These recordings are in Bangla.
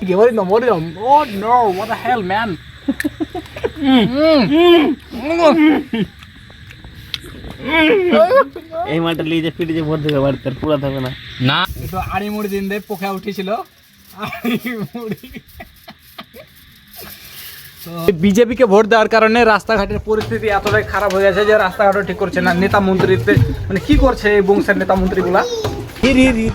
No, what is it? Oh no, what the hell, man? এই মালটা যে ফ্রিজে ভর দেবে বাড়িতে আর পুরা থাকবে না। না। একটু আড়ি মুড়ি দিন দে পোকা উঠেছিল। আড়ি মুড়ি। বিজেপিকে ভোট দেওয়ার কারণে রাস্তাঘাটের পরিস্থিতি এতটাই খারাপ হয়ে গেছে যে রাস্তাঘাটও ঠিক করছে না। নেতা মন্ত্রীতে মানে কি করছে এই বংশের নেতা মন্ত্রীগুলা? হির হির হির।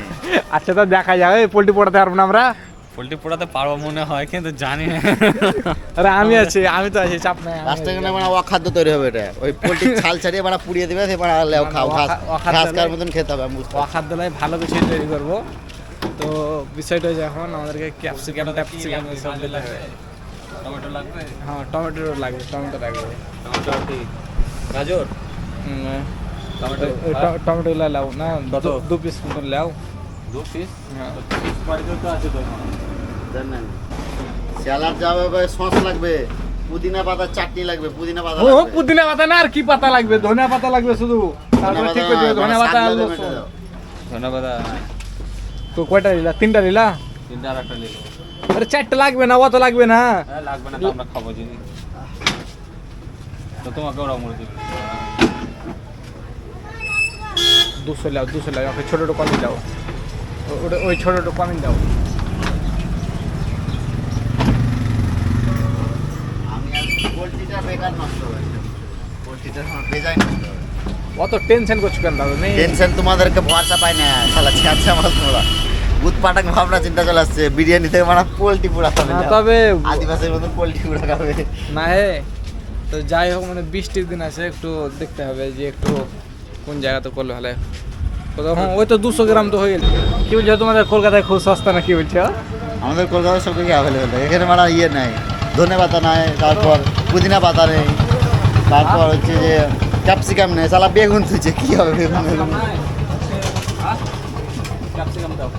আচ্ছা তো দেখা যাবে পোল্ট্রি পোড়াতে পারব না আমরা? পোল্ট্রি পোড়াতে পারব মনে হয় কিন্তু জানি না। আরে আমি আছি আমি তো আছি চাপ নাই রাস্তায় গেলে মানে অখাদ্য তৈরি হবে এটা। ওই পোলট্রি ছাল ছাড়িয়ে বাড়া পুড়িয়ে দেবে সে বাড়া লেও খাও ঘাস অখাদ্য ঘাস খাওয়ার মতন খেতে হবে পারছি। অখাদ্যলায় ভালো কিছু তৈরি করব। তো বিষয়টা এখন আমাদেরকে ক্যাপসিকাম ক্যাপসিকাম সব দিতে হবে। টমেটো লাগবে? হ্যাঁ টমেটো লাগবে টমেটো লাগবে। টমেটো ঠিক গাজর? হুম, টমেটো ওই ট- টমেটোগুলো লাও না দু পিস মতন লাও দু পিস হ্যাঁ। স্যালাড যাবে সস লাগবে পুদিনা পাতা চাটনি লাগবে পুদিনা পাতা ও পুদিনা পাতা না আর কি পাতা লাগবে? ধনিয়া পাতা লাগবে শুধু। তারপরে ঠিক করে দিবে ধনিয়া পাতা তো কয়টা নিলা? তিনটা নিলা? তিনটা আর একটা নিলো। আরে চারটা লাগবে না অত লাগবে না। হ্যাঁ লাগবে না তো আমরা খাব জিনিস। তো তোমাকে ওরা মরে দেবে। দুশো লাও দুশো লাও ওকে ছোটোটা কমই দাও। ও- ওটা ওই ছোটোটা কমই দাও। পোলট্রিটা বেকার নষ্ট হবে পোলট্রিটা আমার বেজায় নষ্ট হবে অত টেনশন করছ কেন দাদা? নেই। টেনশন তোমাদেরকে ভরসা পাই না শালা ছ্যাঁচা মাল তোমরা। ভূত পাটাক ভাবনা চিন্তা চলে আসছে বিরিয়ানি থেকে মানে পোলট্রি পুরা খাবে না, তবে আদিবাসীর মতন পোলট্রি পুরা খাবে। না হে তো যাই হোক মানে বৃষ্টির দিন আছে একটু দেখতে হবে যে একটু কোন জায়গাতে করলে ভালো ওই তো দুশো গ্রাম তো হয়ে গেল। কি বলছো তোমাদের কলকাতায় খুব সস্তা না কি বলছো? আমাদের কলকাতায় সব কিছু অ্যাভেলেবেল এখানে মানে ইয়ে নাই। ধনে পাতা নাই তারপর পুদিনা পাতা নেই তারপর হচ্ছে যে ক্যাপসিকাম নেই। সালা বেগুন তুইছে কি হবে বেগুন ক্যাপসিকাম দাও।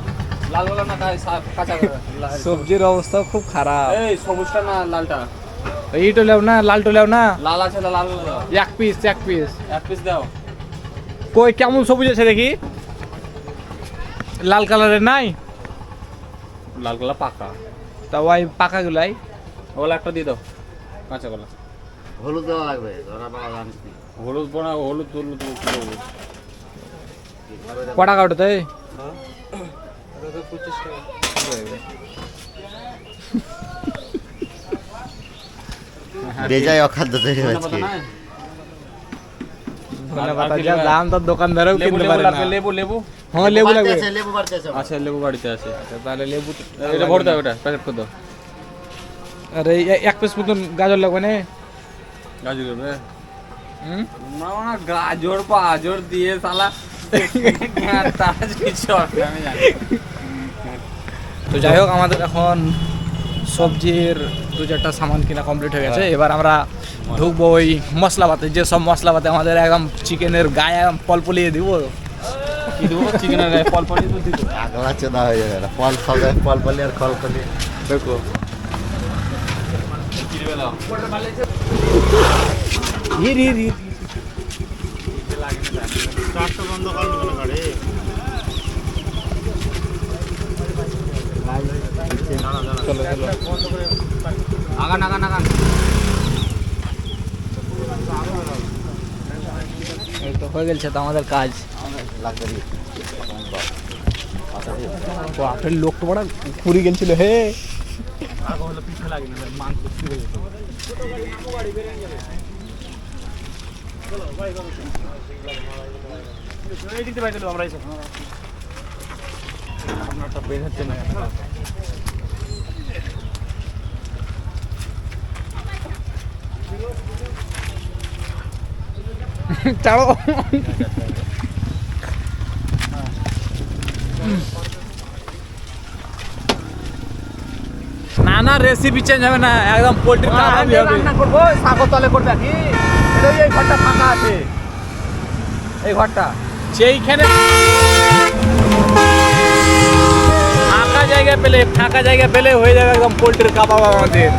সবজির অবস্থা খুব খারাপ। এই সবুজটা না লালটা? এইটো লেও না লালটো লেও না? লাল আছে লাল এক পিস এক পিস এক পিস দাও। কই কেমন সবুজ আছে দেখি? লাল কালারের নাই? লাল কালার পাকা। তা ওই পাকা গুলাই। ওগুলো একটা দিয়ে দাও। কাঁচা কলা হলুদ দেওয়া লাগবে ধরা পাওয়া জানিস নি। হলুদ বোনা হলুদ হলুদ হলুদ কটা কাটোতে বেজায় অখাদ্য তৈরি যা দাম তো দোকানদারও কিনতে পারে না। লেবু লেবু? হ্যাঁ লেবু লাগবে। লেবু বাড়তে আছে। আচ্ছা লেবু বাড়িতে আছে। আচ্ছা, তাহলে লেবু এটা ভরে দাও এটা প্যাকেট করে দাও। আরে এক পিস মতন গাজর লাগবে না। গাজর রে হুম? না না গাজর পাজর দিয়ে সালা তো যাই হোক আমাদের এখন সবজির দু চারটা সামান কিনা কমপ্লিট হয়ে গেছে। এবার আমরা ঢুকবো ওই মশলাপাতে। যে সব মশলাপাতে আমাদের একদম চিকেনের গায়ে একদম পলপলিয়ে দিব। কি দেবো? চিকেনের গায়ে দিয়ে দিতে আগলা চোদা হয়ে যাবে এটা। ফল ফল ফল ফলি আর খল ফলি। দেখো। হির হির হির। চলো চলো আগান আগান আগান এই তো হয়ে গেছে তো আমাদের কাজ লাগবে রে। বাপের লোক তো বড় ঘুরি গেছিল হে চালো না না রেসিপি চেঞ্জ হবে না একদম পোলট্রি হ্যাঁ, তাড়াতাড়ি হবে। রান্না করব সাগর তলে করবে কি। এই ঘরটা ফাঁকা আছে। এই ঘরটা। যেইখানে ফাঁকা জায়গা পেলে ফাঁকা জায়গা পেলে হয়ে যাবে একদম পোলট্রির কাবাব আমাদের।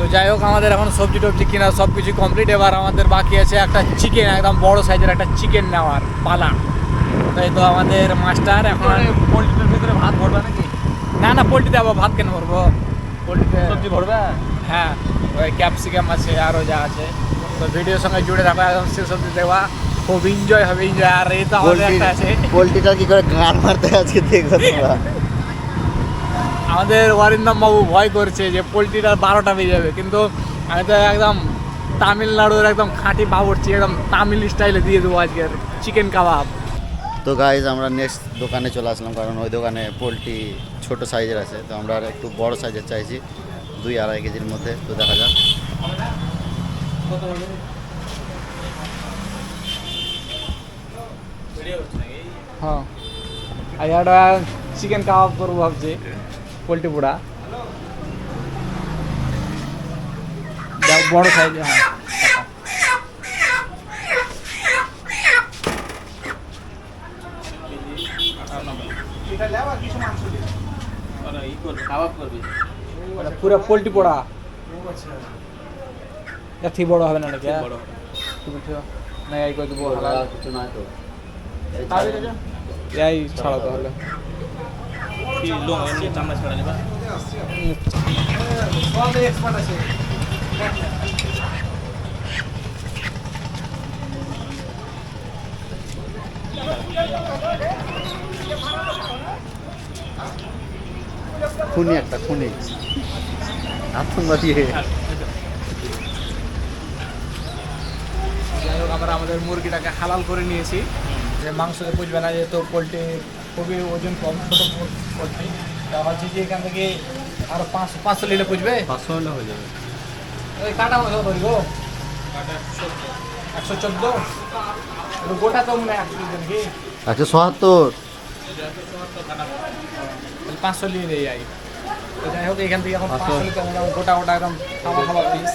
তো যাই হোক আমাদের এখন সবজি টবজি কেনা সব কিছু কমপ্লিট এবার আমাদের বাকি আছে একটা চিকেন একদম বড় সাইজের একটা চিকেন নেওয়ার পালা। তাই তো আমাদের মাস্টার এখন পোল্ট্রির ভিতরে ভাত ভরবে নাকি? না না পোলট্রিতে আবার ভাত কেন ভরবো? পোলট্রিতে সবজি ভরবে? হ্যাঁ ওই ক্যাপসিকাম আছে আরও যা আছে। তো ভিডিওর সঙ্গে জুড়ে থাকো একদম শেষ সবজি দেওয়া খুব এনজয় হবে এনজয় আর এই তো আমাদের একটা আছে। পোলট্রিটা কি করে গান মারতে আজকে দেখো তোমরা। আমাদের অরিন্দম বাবু ভয় করছে যে পোলট্রিটা বারোটা বেজে যাবে। কিন্তু আমি তো একদম তামিলনাড়ুর একদম খাঁটি বাবুরচি একদম তামিল স্টাইলে দিয়ে দেবো আজকের চিকেন কাবাব। তো গাইজ আমরা নেক্সট দোকানে চলে আসলাম কারণ ওই দোকানে পোলট্রি ছোট সাইজের আছে। তো আমরা আর একটু বড় সাইজের চাইছি দুই আড়াই কেজির মধ্যে তো দেখা যাক। হ্যাঁ। আর চিকেন কাবাব করব ভাবছি। পোলট্রি পোড়া যা- বড় সাইজ হ্যাঁ। পুরো পোলট্রি পোড়া। এটা ঠিক বড় হবে না নাকি? না এই করে দেবো কিছু নয় তো। এই ছাড়া তাহলে। খুনি একটা খুনি। আতঙ্কবাদী যাই হোক, আমরা আমাদের মুরগিটাকে হালাল করে নিয়েছি। যে মাংসতে বুঝবে না, যেহেতু পোলট্রি খুবই ওজন কম ছোটো পোলট্রি তা ভাবছি যে এখান থেকে আরও পাঁচশো পাঁচশো নিলে বুঝবে পাঁচশো হলে হয়ে যাবে। ওই কাটা মাংস ধরি গো। একশো চোদ্দ। গোটা তো মনে হয় একশো চোদ্দ নাকি একশো সত্তর। পাঁচশো নিয়ে নিয়ে যাই যাই হোক এখান থেকে এখন পাঁচশো। গোটা গোটা একদম খাওয়া খাওয়া পিস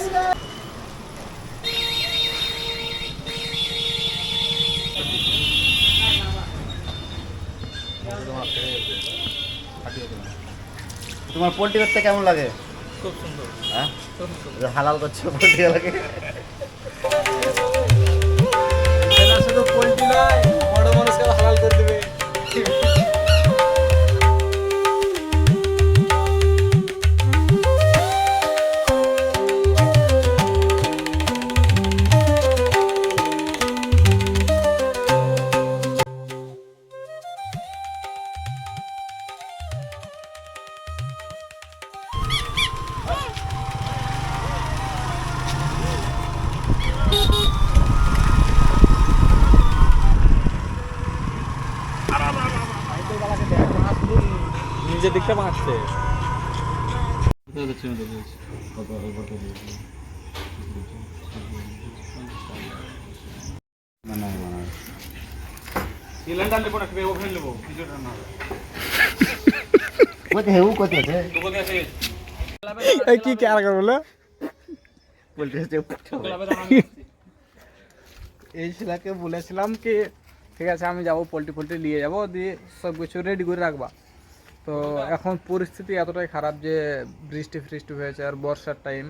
তোমার পোলট্রি করতে কেমন লাগে? খুব সুন্দর। হ্যাঁ? হালাল করছ পোলট্রি লাগে দিকটা মারছে মানে মানে সিলিন্ডার নেব না ওভেন নেব কিছু রান্না কোথায় হেউ কোথায় আছে? কোথায় আছে? এই কি কেয়ার করে বলে পোলট্রি এই ছেলেকে বলেছিলাম কি ঠিক আছে আমি যাব পোলট্রি ফোলট্রি নিয়ে যাব দিয়ে সব কিছু রেডি করে রাখবা। তো এখন পরিস্থিতি এতটাই খারাপ যে বৃষ্টি ফৃষ্টি হয়েছে আর বর্ষার টাইম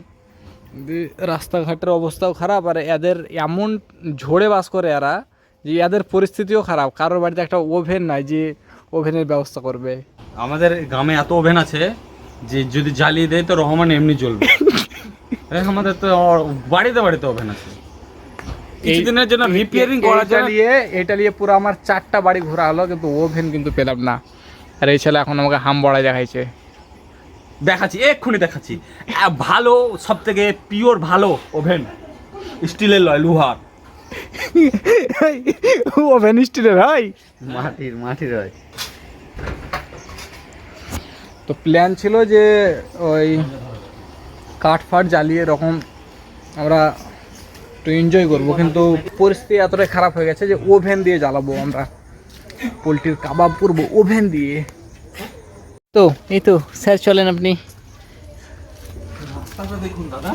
রাস্তাঘাটের অবস্থাও খারাপ আর এদের এমন ঝোড়ে বাস করে এরা যে এদের পরিস্থিতিও খারাপ। কারোর বাড়িতে একটা ওভেন নাই যে ওভেনের ব্যবস্থা করবে। আমাদের গ্রামে এত ওভেন আছে যে যদি জ্বালিয়ে দেয় তো রহমান এমনি জ্বলবে। এই আমাদের তো বাড়িতে বাড়িতে ওভেন আছে। কিছুদিনের জন্য রিপেয়ারিং করা নিয়ে এটা নিয়ে পুরো আমার চারটা বাড়ি ঘোরা হলো কিন্তু ওভেন কিন্তু পেলাম না। আর এই ছেলে এখন আমাকে হাম বড়াই দেখাইছে। দেখাচ্ছি এক্ষুনি দেখাচ্ছি। ভালো সব থেকে পিওর ভালো ওভেন স্টিলের লয় লোহার। ওভেন স্টিলের ভাই? মাটির মাটির হয়। তো প্ল্যান ছিল যে ওই কাঠ ফাট জ্বালিয়ে এরকম আমরা একটু এনজয় করব কিন্তু পরিস্থিতি এতটাই খারাপ হয়ে গেছে যে ওভেন দিয়ে জ্বালাবো আমরা। পোলট্রির কাবাব করব ওভেন দিয়ে। তো এই তো স্যার চলেন আপনি। দেখুন দাদা।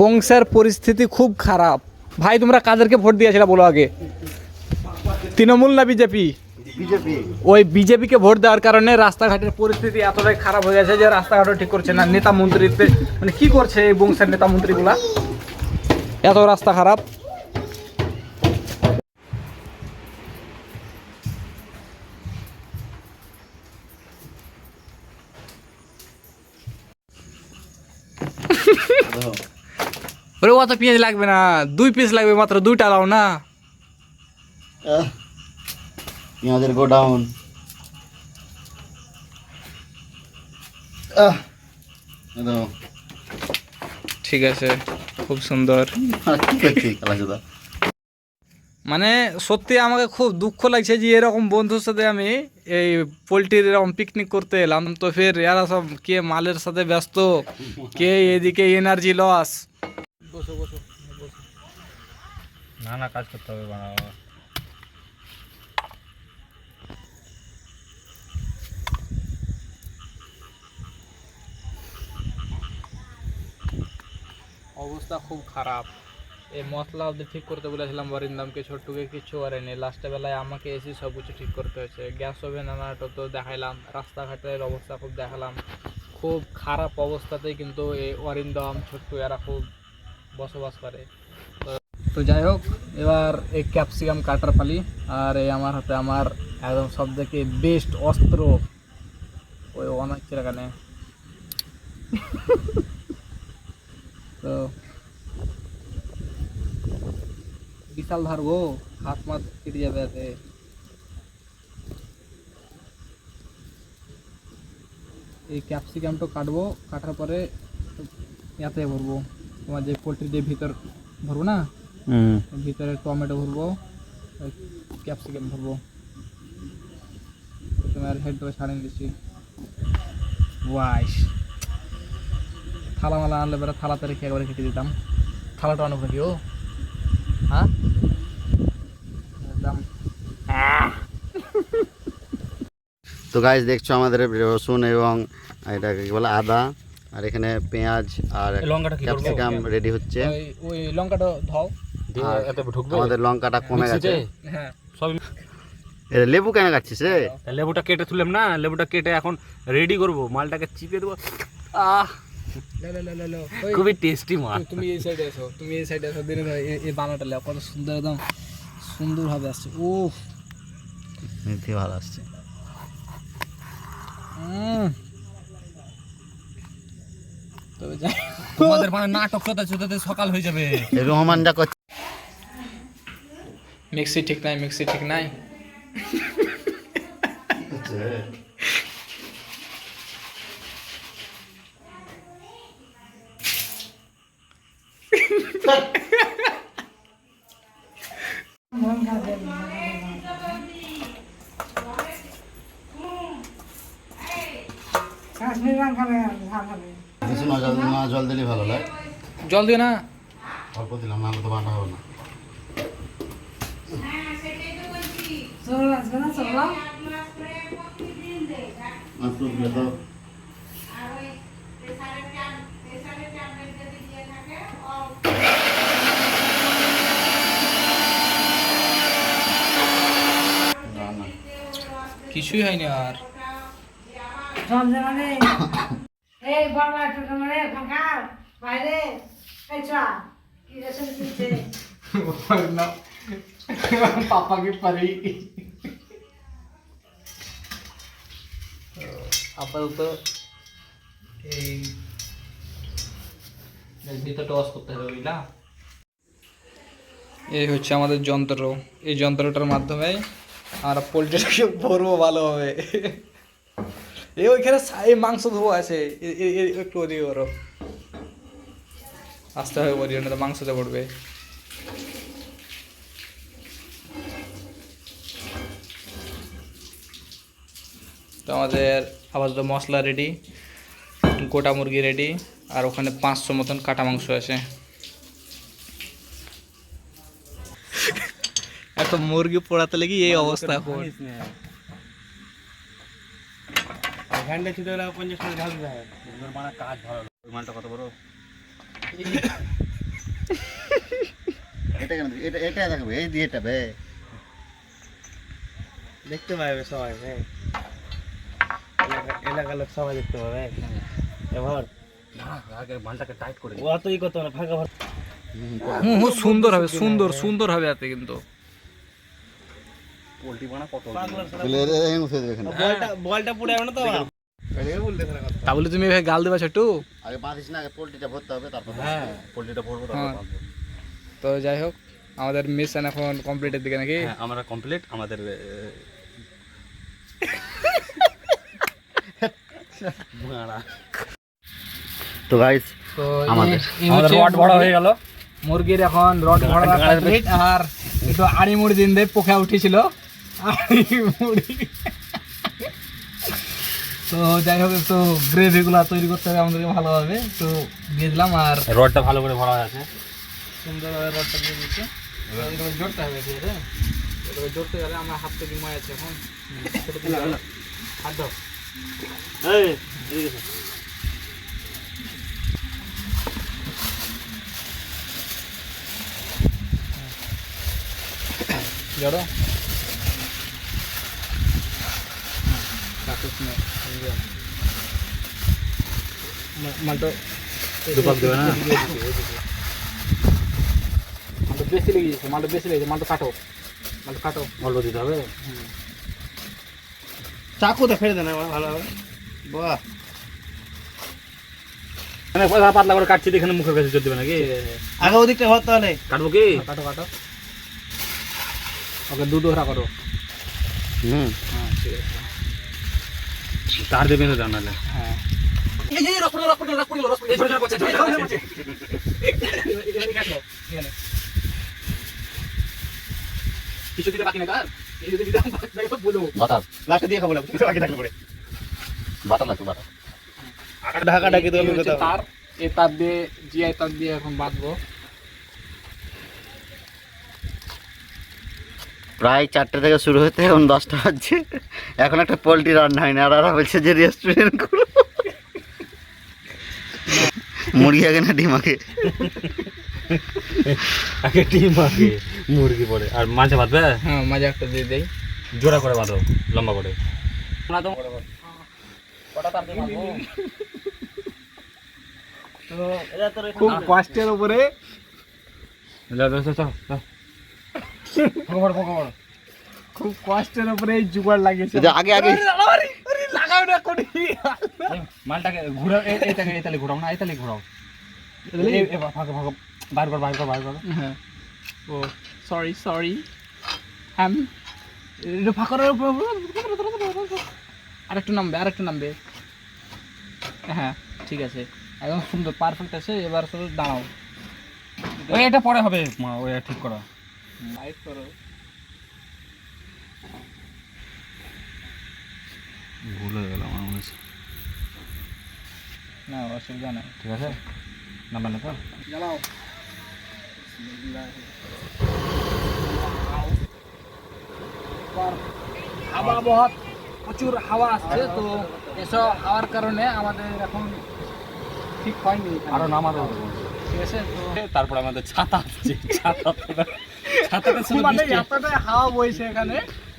বংশের পরিস্থিতি খুব খারাপ। ভাই তোমরা কাদেরকে ভোট দিয়েছিল বলো আগে? তৃণমূল না বিজেপি? বিজেপি। ওই বিজেপিকে ভোট দেওয়ার কারণে রাস্তাঘাটের পরিস্থিতি এতটাই খারাপ হয়ে গেছে যে রাস্তাঘাটও ঠিক করছে না। নেতা মন্ত্রীতে মানে কি করছে এই বংশের নেতা মন্ত্রীগুলা? এত রাস্তা খারাপ। ওরে অত পেঁয়াজ লাগবে না। দুই পিস লাগবে মাত্র দুইটা লাও না। পেঁয়াজের গোডাউন। ঠিক আছে খুব সুন্দর। কি করছি খেলাধুলা মানে সত্যি আমাকে খুব দুঃখ লাগছে যে এরকম বন্ধুর সাথে আমি এই পোলট্রির এরকম পিকনিক করতে এলাম। তো ফের এরা সব কে মালের সাথে ব্যস্ত কে এদিকে এনার্জি লস না না কাজ করতে হবে অবস্থা খুব খারাপ। এই মশলা অব্দি ঠিক করতে বলেছিলাম বরিন্দামকে ছোট্টুকে কিচ্ছু করেনি? লাস্টে বেলায় আমাকে এসে সব কিছু ঠিক করতে হয়েছে। গ্যাস ওভেন আনাটা তো দেখাইলাম, রাস্তাঘাটের অবস্থা খুব দেখালাম। খুব খারাপ অবস্থাতেই কিন্তু এই অরিন্দম, ছোট্টু, এরা খুব বসবাস করে। তো- তো যাই হোক, এবার এই ক্যাপসিকাম কাটার পালি, আর এই আমার হাতে আমার একদম সব থেকে বেস্ট অস্ত্র। ওই অনেক এখানে। তো বিশাল ধার গো হাত মাত কেটে যাবে এতে এই ক্যাপসিকামটা কাটবো কাটার পরে এতে ভরবো। তোমার যে পোলট্রি যে ভিতর ভরবো না? ভিতরে টমেটো ভরবো ক্যাপসিকাম ভরবো। তোমার হেডটা ছাড়িয়ে দিচ্ছি ওয়াইস। থালা মালা আনলে বেড়া থালাতে রেখে একবারে কেটে দিতাম। থালাটা অনেক নাকি ও। হ্যাঁ? তো গাইজ দেখছ আমাদের রসুন এবং এটাকে কি বলে আদা আর এখানে পেঁয়াজ আর লঙ্কাটা ক্যাপসিকাম রেডি হচ্ছে। ওই লঙ্কাটা ধাও। আমাদের লঙ্কাটা কমে গেছে? হ্যাঁ। লেবু কেন কাটছিস রে লেবুটা কেটে তুললাম না লেবুটা কেটে এখন রেডি করব। মালটাকে চিপে দেবো। আহ! খুবই টেস্টি তু- তুমি এই সাইডে এসো তুমি এই সাইডে এসো। দিনে ভাই এই- বানাটা লেও কত সুন্দর একদম সুন্দরভাবে আসছে। ও মেথি ভালো আসছে। তবে যাই তোমাদের মানে নাটক করতে চলতে সকাল হয়ে যাবে। রহমান যা করছে মিক্সি ঠিক নাই মিক্সি ঠিক নাই। না জল দিলে ভালো লাগে জল দিও না। অল্প দিলাম না তো বাটা হবে না। টুকলে তো না, না। কিছুই হয়নি আর জমজমানে এই বাংলা টোটো মানে ফাঁকা বাইরে এই চা কি রেশন কিনছে পাপা কি পারি আপাতত এই ভিতরটা ওয়াশ করতে হবে বুঝলা। এই হচ্ছে আমাদের যন্ত্র। এই যন্ত্রটার মাধ্যমে আমরা পোলট্রিটাকে ভরবো ভালোভাবে। এই ওইখানে এই মাংস ধোয়া আছে। এ- এ- এ- একটু ওদিকে করো আসতে হবে বলি না তো মাংসতে পড়বে। তো আমাদের আপাতত মশলা রেডি গোটা মুরগি রেডি আর ওখানে পাঁচশো মতন কাটা মাংস আছে। এত মুরগি পোড়াতে লেগে এই অবস্থা এখন। ঘ্যান্ডে ছিটে গেলে পঞ্চাশ টাকা ঢালতে মানে কাজ ভালো। মালটা কত বড়? এটা কেন এটা এটা দেখাবে? এই দিয়ে এটা বে। দেখতে পাবে সবাই হ্যাঁ এলাকা- এলাকার লোক সবাই দেখতে পাবে এবার মালটাকে টাইট করে ও অতই করতে হবে না, ফাঁকা ফাঁকা হুম হুম সুন্দর হবে সুন্দর সুন্দর হবে এতে কিন্তু। পোল্ট্রি কত বলটা পুড়ে যাবে না তো? তা বলে তুমি গাল দেবা একটু আগে বাঁধিস না আগে পোলট্রিটা ভরতে হবে তারপর হ্যাঁ। পোল্ট্রিটা ভরবো তারপর হ্যাঁ। তো যাই হোক আমাদের মিশন এখন কমপ্লিটের দিকে নাকি? হ্যাঁ আমরা কমপ্লিট আমাদের তো গাইস তো আমাদের- আমাদের রড বড় হয়ে গেল। মুরগির এখন রড কমপ্লিট আর একটু আড়ি মুড়ি দিন দিয়ে পোকা উঠেছিল। তো যাই হোক একটু গ্রেভি গুলা তৈরি করতে হবে আমাদেরকে ভালোভাবে। তো দিয়ে দিলাম আর রডটা ভালো করে ভরা আছে। সুন্দরভাবে রডটা দিয়ে দিচ্ছে। এবার এটাকে হবে ঠিক আছে এটাকে জোড়তে গেলে আমার হাত থেকে ময় আছে এখন। হাত দাও। এই, জড়ো। মালটো দুপাক দেবে না? মালটো বেশি লেগে গেছে মালটো বেশি লেগেছে মালটো কাটো মালটো কাটো অল্প দিতে হবে? চাকুতে ফেলে দেন ভালো হবে? বাহ। মানে পয়সা পাতলা করে কাটছি এখানে মুখের কাছে চল দেবে নাকি? আগে ওদিকটা ভরতে হলে কাটবো কি? কাটো কাটো। ওকে দু দোহরা করো। হুম। হ্যাঁ ঠিক আছে। তার দেবে না জানালে হ্যাঁ। কিছু দিতে বাকি না কার এই যদি দিতে বলব বাতাস। লাস্টে দিয়ে খাব না বাকি থাকলে পরে। বাতাস লাগবে বাতাস। ঢাকা হচ্ছে তার তার দিয়ে জিআই তার দিয়ে এখন বাঁধবো। প্রায় চারটে থেকে শুরু হতে এখন দশটা বাজছে। এখন একটা পোলট্রি রান্না হয়নি আর ওরা বলছে যে রেস্টুরেন্ট করো মুরগি আগে না ডিম আগে? আগে ডিম আগে মুরগি পড়ে আর মাঝে বাঁধবে হ্যাঁ মাঝে একটা দিয়ে দেই। জোড়া করে বাঁধো লম্বা করে। খুব কষ্টের উপরে। খুব কষ্টের উপরে এই জুগাড় লাগিয়েছে। আগে আগে। লাগাও না কোনি মালটাকে ঘুরাও এই এই তালে এই তালে ঘুরাও না এই তালে ঘুরাও। ভাগ ভাগ বার কর বার কর বার কর। হ্যাঁ। ও সরি সরি হ্যাঁ। একটু ফাঁকরের উপর আরেকটু নামবে আরেকটু নামবে। হ্যাঁ ঠিক আছে। একদম সুন্দর পারফেক্ট আছে। এবার শুধু দাঁড়াও। ওই এটা পরে হবে। মা ওই ঠিক করা। লাইট করো ভুল হয়ে গেল আমার মনে হচ্ছে না অসুবিধা নেই ঠিক আছে নাম্বার না তো জ্বালাও হাওয়া বহুত প্রচুর হাওয়া আসছে তো এসব হাওয়ার কারণে আমাদের এখন ঠিক হয়নি এখানে। আরও নামারও ঠিক আছে তো তারপর আমাদের ছাতা আছে ছাতা ছাতাটা শুধু মানে এতটা হাওয়া বইছে এখানে।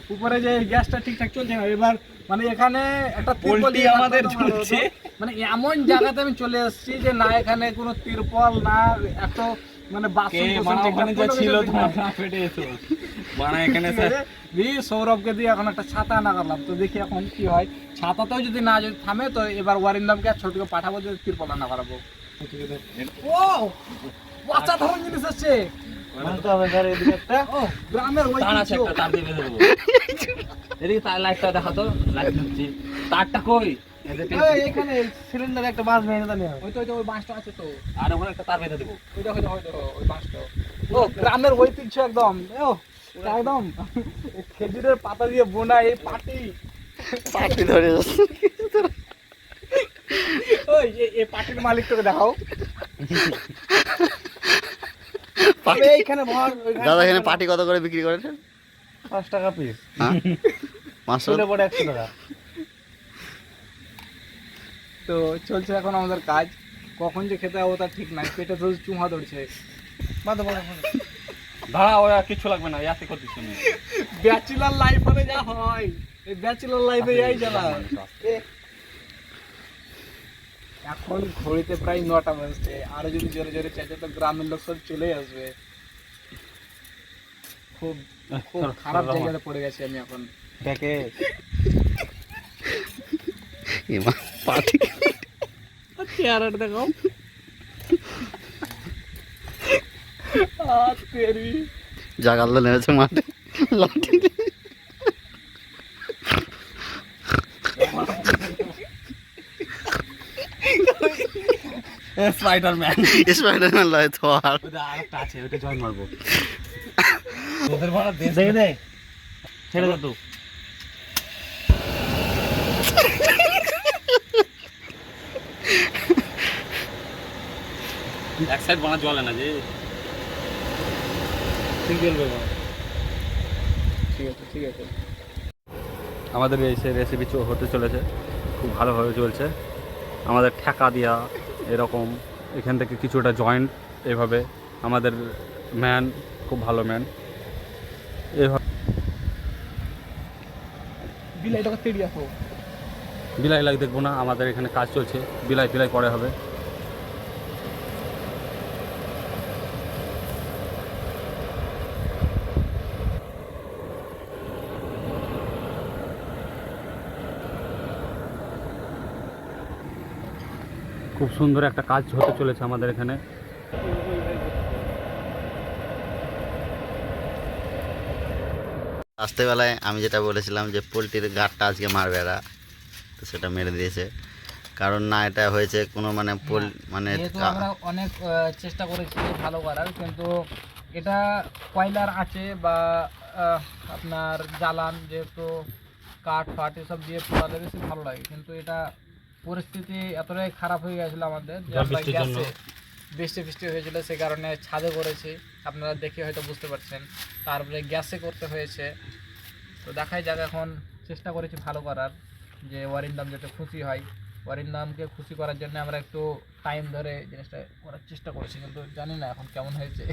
উপরে যে গ্যাসটা ঠিকঠাক চলছে না এবার মানে এখানে একটা দিয়ে আমাদের। ঝুলছে। মানে এমন জায়গাতে আমি চলে এসেছি যে না এখানে কোনো তিরপল না এত মানে মানে ওখানে যা ছিল ফেটে যেত মানে এখানে স্যার দিয়ে সৌরভকে দিয়ে এখন একটা ছাতা না করলাম। তো দেখি এখন কি হয়। ছাতাতেও যদি না যদি থামে তো এবার ওয়ারিন্দামকে আর ছোটকে পাঠাবো যে তিরপল না করাবো। ও! অসাধারণ জিনিস আছে তারটা কই? এখানে সিলিন্ডার একটা ভেঙে দেন ওই তো ওই বাঁশটা আছে তো। আর ওখানে একটা তার বেঁধে দেবো। ওই বাঁশটা। ও গ্রামের ঐতিহ্য একদম। ও একদম। খেজুরের পাতা দিয়ে বোনা এই পাটি। পাটি ধরে যাচ্ছে। ওই পাটির মালিকটাকে দেখাও তবে এইখানে ভর ওইখানে দাদা এখানে পাটি কত করে বিক্রি করেছেন? পাঁচ টাকা পিস হ্যাঁ? পাঁচশো? পড়ে একশো টাকা। তো চলছে এখন আমাদের কাজ। কখন যে খেতে যাব তার ঠিক নাই। পেটে তো চুমা ধরছে। দাঁড়া ওই আর কিছু লাগবে না ইয়াতে করতে শুনি ব্যাচেলার লাইফ যা হয়। এই ব্যাচেলার লাইফে যাই জ্বালা এখন ঘড়িতে প্রায় নটা বাজছে আরও যদি জোরে জোরে চাইছে তো গ্রামের লোক সব চলে আসবে। খুব খুব খারাপ জায়গাতে পড়ে গেছি আমি এখন। দেখে। পাটি চেহারাটা দেখাও। জাগাল তো নেমেছে মাঠে। লাঠি স্পাইডারম্যান স্পাইডারম্যান লয় তো আর আরেকটা আছে ওটা জয়েন মারবো। তোদের ভাড়া দেখে দে ছেড়ে দে তুই এক সাইড বানা জলে না যে ঠিক গেলবে ঠিক আছে ঠিক আছে। আমাদের এই সে রেসিপি হতে চলেছে। খুব ভালোভাবে চলছে। আমাদের ঠেকা দেওয়া এরকম এখান থেকে কিছুটা জয়েন্ট এভাবে। আমাদের ম্যান খুব ভালো ম্যান এভাবে। বিলাই লাগ দেখব না আমাদের এখানে কাজ চলছে। বিলাই ফিলাই পরে হবে খুব সুন্দর একটা কাজ হতে চলেছে আমাদের এখানে। রাস্তাবেলায় আমি যেটা বলেছিলাম যে পোলট্রির গাঁটটা আজকে মারবে এরা তো সেটা মেরে দিয়েছে। কারণ না এটা হয়েছে কোনো মানে পোল মানে আমরা অনেক চেষ্টা করেছি ভালো করার কিন্তু এটা কয়লার আছে বা আপনার জ্বালান যেহেতু কাঠ ফাট এসব দিয়ে পোড়ালে বেশি ভালো লাগে কিন্তু এটা পরিস্থিতি এতটাই খারাপ হয়ে গেছিল আমাদের বৃষ্টি বৃষ্টি হয়েছিল সে কারণে ছাদে করেছি আপনারা দেখে হয়তো বুঝতে পারছেন। তারপরে গ্যাসে করতে হয়েছে। তো দেখাই যাক এখন চেষ্টা করেছি ভালো করার যে ওয়ারিন্দাম যাতে খুশি হয়। ওয়ারিন্দামকে খুশি করার জন্য আমরা একটু টাইম ধরে জিনিসটা করার চেষ্টা করেছি কিন্তু জানি না এখন কেমন হয়েছে।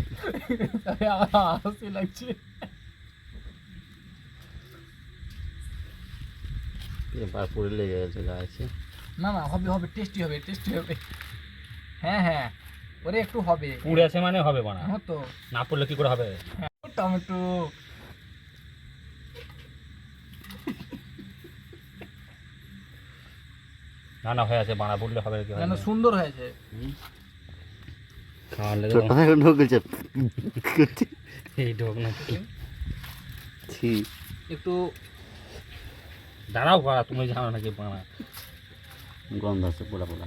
তবে আমার হাসি লাগছে। এবার পুরে লেগে গেছে গাছে না না হবে হবে টেস্টি হবে টেস্টি হবে। হ্যাঁ হ্যাঁ ওরে একটু হবে। পুড়ে আছে মানে হবে বানা। হ্যাঁ তো। না পড়লে কি করে হবে? টমেটো। না না হয়ে আছে বানা পড়লে হবে কি হবে না? সুন্দর হয়েছে। একটু দাঁড়াও করা তুমি জানো নাকি বানা। গন্ধ আছে পোড়া পোড়া।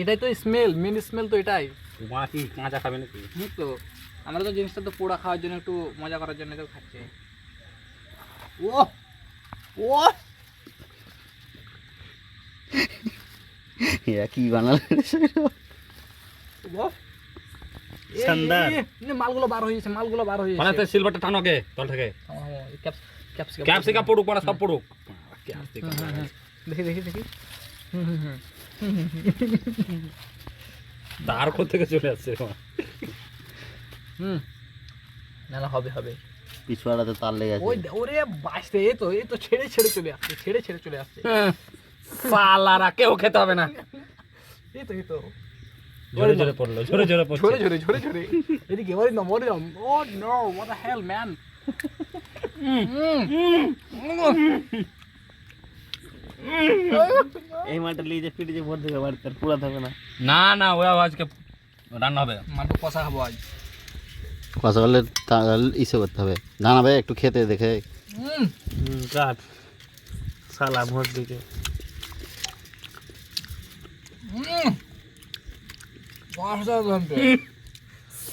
এটাই তো স্মেল মেন স্মেল তো এটাই। কি কাঁচা খাবে নাকি? তো আমরা তো জিনিসটা তো পোড়া খাওয়ার জন্য একটু মজা করার জন্য তো খাচ্ছি। ও ও এরা কি বানালে ও শানদার। মালগুলো বার হয়ে যাচ্ছে মালগুলো বার হয়ে বানাতে সিলভারটা টানোকে তল থেকে। ক্যাপসিকাম ক্যাপসিকাম পড়ুক পড়া সব পড়ুক। ক্যাপসিকাম দেখি হুম তার থেকে চলে আসছে হুম। না না হবে হবে। পিছুয়াটাতে তার লেগে ওই আছে দে- ওরে বাঁচতে এই তো এই তো ছেড়ে ছেড়ে চলে আসছে ছেড়ে ছেড়ে চলে আসছে। সালারা কেউ খেতে হবে না। এই তো এই তো। জোরে জোরে পড়ল জোরে জোরে পড়ছে। ঝরে ঝরে ঝরে ঝরে। এদিকে ওরে না ওরে ও no what the hell man এই মাঠে নিয়ে যে পিঠে যে ভোট দেবে বাড়িতে আর পুরা থাকবে না। না না ও আজকে রান্না হবে। মাটু কষা খাব আজ। কথা বললে তাহলে ইসে করতে হবে। জানাবে একটু খেতে দেখে কাঠ সালা ভোট দিকে।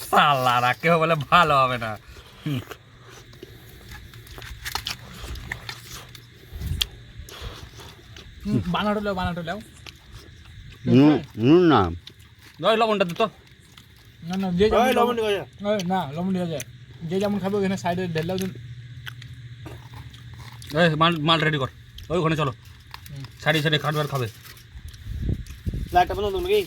সালারা কেউ বলে ভালো হবে না। বানাটো লেও বানাটো লেও। নুন না। ওই লবণটা দিত না না যে লবণ দিয়ে না লবণ দিয়ে যায় যে যেমন খাবে ওখানে সাইডে দিন এই মাল মাল রেডি কর। ওই ওখানে চলো। সাইডে সাইডে খাটবে আর খাবে। লাইটটা বন্ধ নাকি?